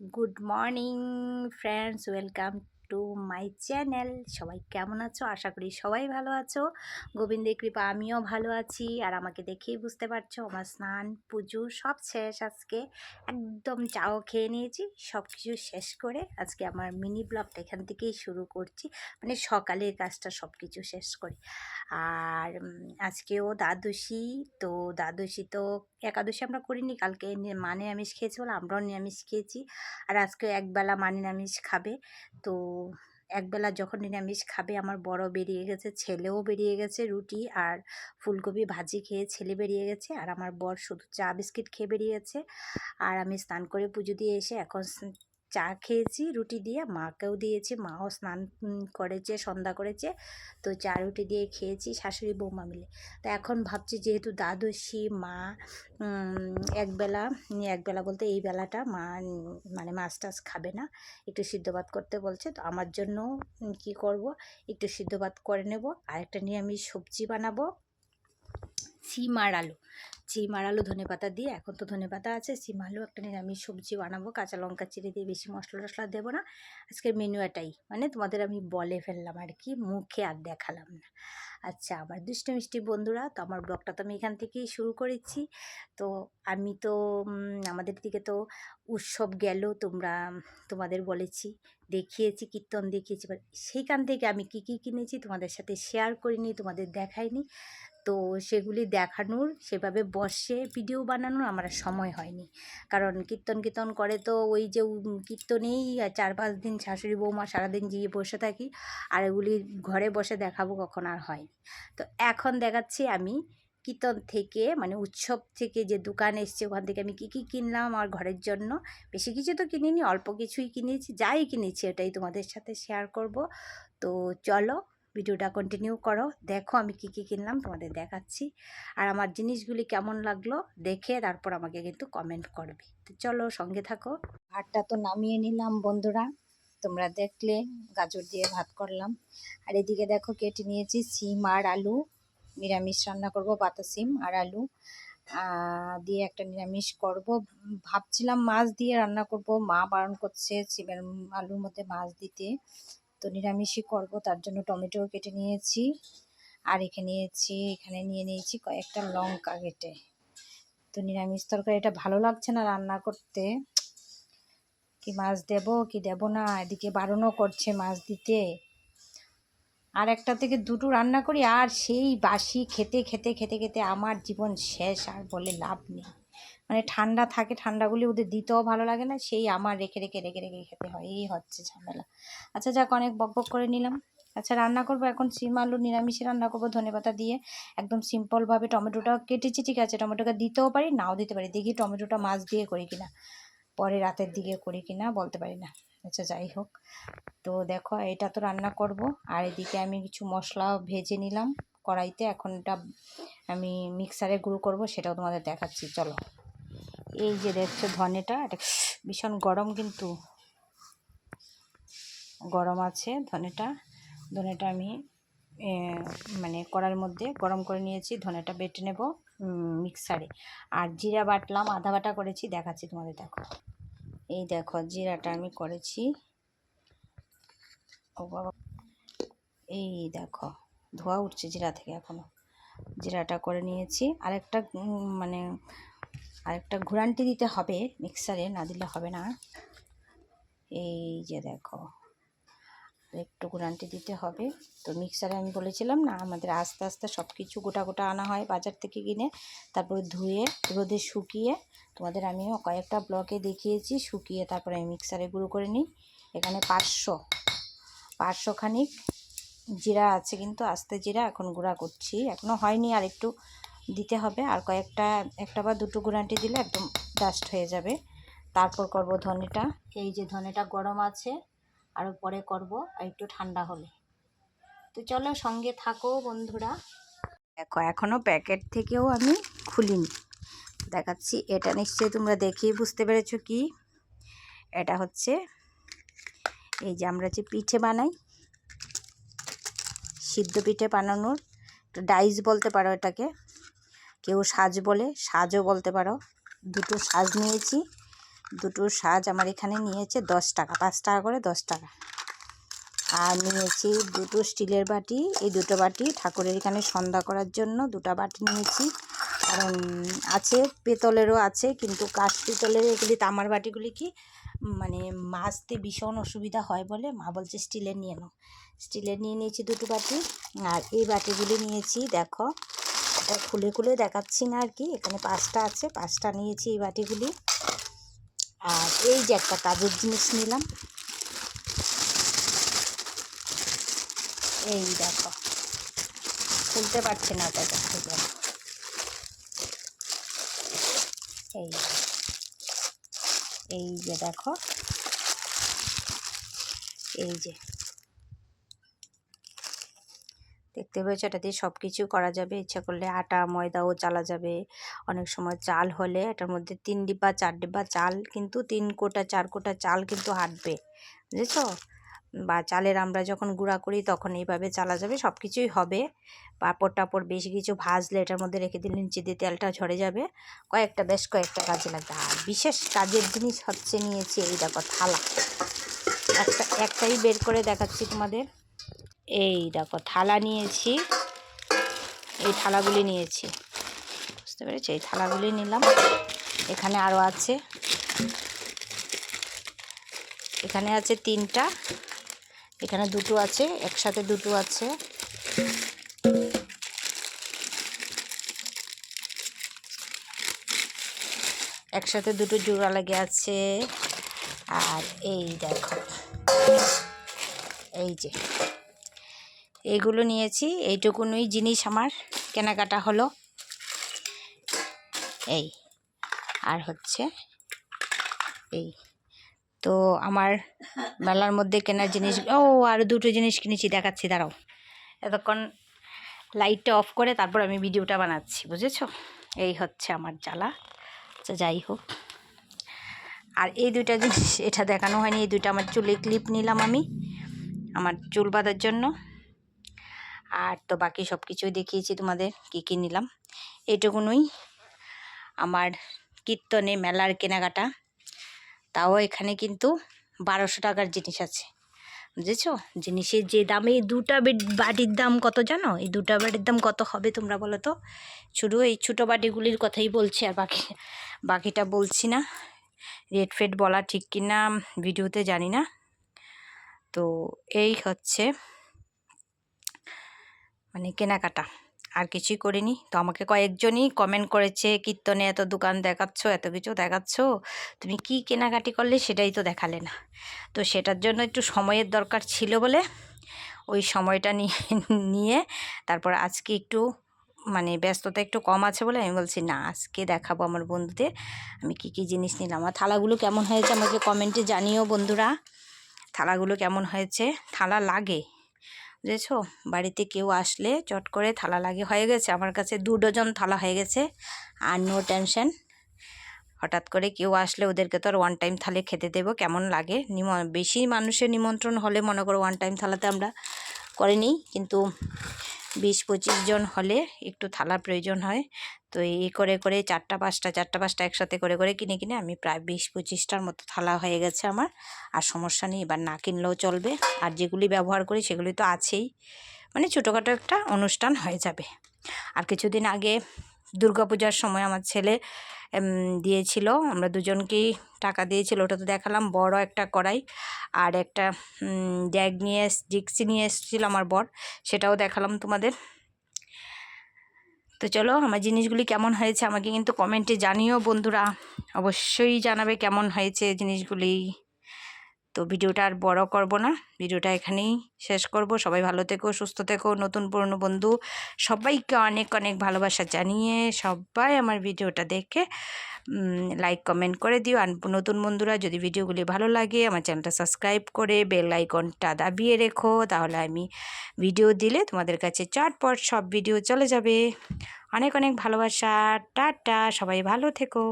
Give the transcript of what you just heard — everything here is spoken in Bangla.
Good morning, friends, welcome to my channel. সবাই কেমন আছো? আশা করি সবাই ভালো আছো। গোবিন্দের কৃপা, আমিও ভালো আছি। আর আমাকে দেখেই বুঝতে পারছ, আমার স্নান, পুজো সব শেষ আজকে। একদম চাও খেয়ে নিয়েছি সব কিছু শেষ করে আজকে আমার মিনি ব্লগটা এখান থেকেই শুরু করছি। মানে সকালের কাজটা সব কিছু শেষ করে। আর আজকেও দ্বাদশী, তো দ্বাদশী তো একাদশী আমরা করিনি, কালকে নি- মা নিরামিষ খেয়েছি বলে আমরাও নিরামিষ খেয়েছি। আর আজকে একবেলা মানে নিরামিষ খাবে। তো একবেলা যখন নিরামিষ খাবে আমার বড় বেরিয়ে গেছে, ছেলেও বেরিয়ে গেছে রুটি আর ফুলকপি ভাজি খেয়ে ছেলে বেরিয়ে গেছে আর আমার বর শুধু চা বিস্কিট খেয়ে বেরিয়ে গেছে। আর আমি স্নান করে পুজো দিয়ে এসে এখন চা খেয়েছি, রুটি দিয়ে। মাকেও দিয়েছি, মাও স্নান করেছে, সন্ধ্যা করেছে। তো চা, রুটি দিয়ে খেয়েছি, শাশুড়ি, বৌমা মিলে। তো এখন ভাবছি যেহেতু দ্বাদশী, মা একবেলা একবেলা বলতে এই বেলাটা মা মানে মাছ টাছ খাবে না। একটু সিদ্ধ ভাত করতে বলছে। তো আমার জন্য কি করব? একটু সিদ্ধ ভাত করে নেব। আর একটা নিরামিষ সবজি বানাবো। সিম আর আলু। সিম আর আলু ধনে পাতা দিয়ে, এখন তো ধনে পাতা আছে সিম আলু, একটা নিরামিষ সবজি বানাবো, কাঁচা লঙ্কা চিড়ে দিয়ে বেশি মশলা টশলা দেবো না। আজকের মেনু এটাই মানে তোমাদের আমি বলে ফেললাম আর কি, মুখে আর দেখালাম না। আচ্ছা আমার দুষ্টু মিষ্টি বন্ধুরা, তো আমার ব্লগটা তো আমি এখান থেকেই শুরু করেছি। তো আমি তো আমাদের দিকে তো উৎসব গেল, তোমরা, তোমাদের বলেছি, দেখিয়েছি, কীর্তন দেখিয়েছি সেইখান থেকে আমি কি কি কিনেছি তোমাদের সাথে শেয়ার করিনি, তোমাদের দেখাইনি। তো সেগুলি দেখানোর, সেভাবে বসে ভিডিও বানানোর আমার সময় হয়নি। কারণ কীর্তন কীর্তন করে তো ওই যে কীর্তনেই চার পাঁচ দিন শাশুড়ি বৌমা সারাদিন গিয়ে বসে থাকি, আর এগুলি ঘরে বসে দেখাবো কখন আর হয়নি। তো এখন দেখাচ্ছি আমি কীর্তন থেকে মানে উৎসব থেকে যে দোকান এসছে, ওখান থেকে আমি কী কী কিনলাম আমার ঘরের জন্য। বেশি কিছু তো কিনিনি, অল্প কিছুই কিনেছি, যাই কিনেছি ওটাই তোমাদের সাথে শেয়ার করব। তো চলো ভিডিওটা কন্টিনিউ করো। দেখো আমি কি কি কিনলাম, তোমাদের দেখাচ্ছি। আর আমার জিনিসগুলি কেমন লাগল দেখে তারপর আমাকে কিন্তু কমেন্ট করবে। তো চলো সঙ্গে থাকো। ভাতটা তো নামিয়ে নিলাম বন্ধুরা। তোমরা দেখলে গাজর দিয়ে ভাত করলাম। আর এদিকে দেখো কেটে নিয়েছি সিম আর আলু। নিরামিষ রান্না করব পাতা সিম আর আলু। দিয়ে একটা নিরামিষ করব। ভাবছিলাম মাছ দিয়ে রান্না করব। মা বারণ করছে সিমের আলুর মধ্যে মাছ দিতে। তো নিরামিষই করব, তার জন্য টমেটো কেটে নিয়েছি। আর এখানে নিয়েছি, এখানে নিয়ে নিয়েছি কয়েকটা লঙ্কা কেটে। তো নিরামিষ তরকারি, এটা ভালো লাগছে না রান্না করতে। কি মাছ দেব, কি দেব না, এদিকে বারণও করছে মাছ দিতে। আর একটা থেকে দুটো রান্না করি, আর সেই বাসি খেতে খেতে খেতে খেতে আমার জীবন শেষ, আর বলে লাভ নেই। মানে ঠান্ডা থাকে, ঠান্ডাগুলি ওদের দিতেও ভালো লাগে না, সেই আমার রেখে রেখে রেখে রেখে খেতে হয়, এই হচ্ছে ঝামেলা। আচ্ছা যাক, অনেক বক বক করে নিলাম। আচ্ছা রান্না করব এখন সিম আলু নিরামিষে রান্না করব ধনেপাতা দিয়ে। একদম সিম্পলভাবে টমেটোটা কেটেছি, ঠিক আছে টমেটোটা দিতেও পারি, নাও দিতে পারি, দেখি টমেটোটা মাছ দিয়ে করি কিনা, পরে রাতের দিকে করি কিনা, বলতে পারি না। আচ্ছা যাই হোক, তো দেখো, এটা তো রান্না করব, আর এদিকে আমি কিছু মশলা ভেজে নিলাম, কড়াইতে, এখন এটা আমি মিক্সারে গুঁড়ো করব, সেটাও তোমাদের দেখাচ্ছি, চলো। এই যে দেখছ ধনেটা এটা ভীষণ গরম কিন্তু। গরম আছে ধনেটা। ধনেটা আমি মানে কড়ার মধ্যে গরম করে নিয়েছি ধনেটা বেটে নেব মিক্সারে। আর জিরা বাটলাম আধা বাটা করেছি দেখাচ্ছি তোমাদের দেখো। এই দেখো জিরাটা আমি করেছি। ও বাবা। এই দেখো ধোয়া উঠছে জিরা থেকে এখনও। জিরাটা করে নিয়েছি। আরেকটা উম, মানে আরেকটা ঘুরান্টি দিতে হবে মিক্সারে না দিলে হবে না। এই যে দেখো একটু ঘুরান্টি দিতে হবে। তো মিক্সারে আমি বলেছিলাম না, আমাদের আস্তে আস্তে সব কিছু গোটা গোটা আনা হয় বাজার থেকে কিনে। তারপরে ধুয়ে, রোদে শুকিয়ে, তোমাদের আমিও কয়েকটা ব্লকে দেখিয়েছি, শুকিয়ে তারপরে আমি মিক্সারে গুঁড়ো করে নিই। এখানে পাঁচশো পাঁচশো খানিক জিরা আছে কিন্তু, আস্তে জিরা এখন গুঁড়া করছি। এখনও হয়নি আর একটু দিতে হবে। আর কয়েকটা, একটা বা দুটো গুঁড়াটি দিলে একদম ডাস্ট হয়ে যাবে। তারপর করব ধনেটা। এই যে ধনেটা গরম আছে আরও পরে করব আর একটু ঠান্ডা হলে। তো চলো সঙ্গে থাকো বন্ধুরা। দেখো এখনও প্যাকেট থেকেও আমি খুলিনি। দেখাচ্ছি, এটা নিশ্চয়ই তোমরা দেখেই বুঝতে পেরেছ কি। এটা হচ্ছে, এই যে আমরা যে পিঠে বানাই, সিদ্ধ পিঠে বানানোর ডাইস বলতে পারো এটাকে। কেউ সাজ বলে, সাজও বলতে পারো। দুটো সাজ নিয়েছি। দুটো সাজ আমার এখানে নিয়েছে দশ টাকা, পাঁচ টাকা করে দশ টাকা। আর নিয়েছি দুটো স্টিলের বাটি, এই দুটো বাটি ঠাকুরের এখানে সন্ধ্যা করার জন্য দুটো বাটি নিয়েছি। কারণ আছে, পেতলেরও আছে, কিন্তু কাঠ পিতলের এগুলি, তামার বাটিগুলি কি মানে মাজতে ভীষণ অসুবিধা হয় বলে মা বলছে স্টিলের নিয়ে নাও। স্টিলের নিয়ে নিয়েছি দুটো বাটি, আর এই বাটিগুলি নিয়েছি, দেখো এটা খুলে খুলে দেখাচ্ছি না আর কি। এখানে পাঁচটা আছে, পাঁচটা নিয়েছি এই বাটিগুলি। আর এই যে একটা কাজের জিনিস নিলাম। এই দেখো। খুলতে পারছে না ওটা থেকে। এই এই যে দেখো। এই যে। দেখতে পেয়েছ? এটা দিয়ে সব কিছু করা যাবে। ইচ্ছা করলে আটা, ময়দাও চালা যাবে। অনেক সময় চাল হলে এটার মধ্যে তিন ডিব্বা, চার ডিব্বা চাল কিন্তু তিন কোটা, চার কোটা চাল কিন্তু হাঁটবে। বুঝেছ? বা চালের আমরা যখন গুঁড়া করি তখন এইভাবে চালা যাবে সব কিছুই হবে। পাঁপড় টাপড় বেশি কিছু ভাজলে এটার মধ্যে রেখে দিলে নিচে দিয়ে তেলটা ঝরে যাবে। কয়েকটা বেশ কয়েকটা কাজে লাগবে। আর বিশেষ কাজের জিনিস হচ্ছে নিয়েছি এই দেখো থালা। একটা, একটাই বের করে দেখাচ্ছি তোমাদের। এই দেখো, থালা নিয়েছি। এই থালাগুলি নিয়েছি। বুঝতে পেরেছি? এই থালাগুলি নিলাম। এখানে আরও আছে। এখানে আছে তিনটা। এখানে দুটো আছে, একসাথে দুটো আছে। একসাথে দুটো জোড়া লেগে আছে আর এই দেখো, এই যে এইগুলো নিয়েছি। এইটুকুনই জিনিস আমার। কেনাকাটা হলো। এই। আর হচ্ছে এই। তো আমার মেলার মধ্যে কেনার জিনিস ও, আর দুটো জিনিস কিনেছি। দেখাচ্ছি, দাঁড়াও। এতক্ষণ লাইটটা অফ করে তারপর আমি ভিডিওটা বানাচ্ছি, বুঝেছ? এই হচ্ছে আমার জ্বালা। তো যাই হোক। আর এই দুইটা জিনিস এটা দেখানো হয়নি। এই দুইটা আমার চুলে ক্লিপ নিলাম আমি। আমার চুল বাঁধার জন্য। আর তো বাকি সব কিছুই দেখিয়েছি তোমাদের, কী কী নিলাম। এইটুকুনই আমার কীর্তনে মেলার কেনাকাটা। তাও এখানে কিন্তু বারোশো টাকার জিনিস আছে। বুঝেছ? জিনিসের যে দামে, এই দুটা বাটির দাম কত জানো? এই দুটা বাটির দাম কত হবে তোমরা বলো তো? শুধু এই ছোটো বাটিগুলির কথাই বলছি আর বাকি বাকিটা বলছি না। রেট ফেট বলা ঠিক কিনা, ভিডিওতে জানি না। তো এই হচ্ছে মানে কেনাকাটা। আর কিছুই করিনি। তো আমাকে কয়েকজনই কমেন্ট করেছে, কীর্তনে এত দোকান দেখাচ্ছ, এত কিছু দেখাচ্ছ, তুমি কি কেনাকাটি করলে সেটাই তো দেখালে না। তো সেটার জন্য একটু সময়ের দরকার ছিল বলে ওই সময়টা নিয়ে নিয়ে তারপর আজকে একটু মানে ব্যস্ততা একটু কম আছে বলে আমি বলছি, না, আজকে দেখাবো আমার বন্ধুদের। আমি কি কি জিনিস নিলাম? আর থালাগুলো কেমন হয়েছে আমাকে কমেন্টে জানিও বন্ধুরা। থালাগুলো কেমন হয়েছে? থালা লাগে। বুঝেছ? বাড়িতে কেউ আসলে চট করে থালা লাগে, হয়ে গেছে। আমার কাছে দু ডজন থালা হয়ে গেছে আর নো টেনশন হঠাৎ করে কেউ আসলে ওদেরকে তো আর ওয়ান টাইম থালে খেতে দেবো, কেমন লাগে? নিম, বেশি মানুষের নিমন্ত্রণ হলে মনে করো ওয়ান টাইম থালাতে আমরা করে নিই। কিন্তু বিশ পঁচিশ জন হলে একটু থালা প্রয়োজন হয়। তো এই করে করে চারটা, পাঁচটা চারটা, পাঁচটা একসাথে করে করে কিনে কিনে আমি প্রায় বিশ পঁচিশটার মতো থালা হয়ে গেছে আমার। আর সমস্যা নেই, এবার না কিনলেও চলবে। আর যেগুলি ব্যবহার করি সেগুলি তো আছেই। মানে ছোটোখাটো একটা অনুষ্ঠান হয়ে যাবে। আর কিছুদিন আগে দুর্গাপূজার সময় আমার ছেলে দিয়েছিল। আমরা দুজনকেই টাকা দিয়েছিল। ওটা তো দেখালাম বড় একটা কড়াই আর একটা ড্যাগ নিয়ে এস, ডিক্সি নিয়ে এসেছিল আমার বর। সেটাও দেখালাম তোমাদের। তো চলো, আমার জিনিসগুলি কেমন হয়েছে আমাকে কিন্তু কমেন্টে জানিও বন্ধুরা। অবশ্যই জানাবে কেমন হয়েছে জিনিসগুলি। তো ভিডিওটা আর বড় করব না। ভিডিওটা এখানেই শেষ করব। সবাই ভালো থেকো, সুস্থ থেকো, নতুন পুরনো বন্ধু। সবাইকে অনেক অনেক ভালোবাসা জানিয়ে সবাই আমার ভিডিওটা দেখে লাইক কমেন্ট করে দিও। আর নতুন বন্ধুরা, যদি ভিডিওগুলি ভালো লাগে, আমার চ্যানেলটা সাবস্ক্রাইব করে বেল আইকনটা দাবিয়ে রেখো। তাহলে আমি ভিডিও দিলে তোমাদের কাছে চটপট সব ভিডিও চলে যাবে। অনেক অনেক ভালোবাসা। টাটা, সবাই ভালো থেকো।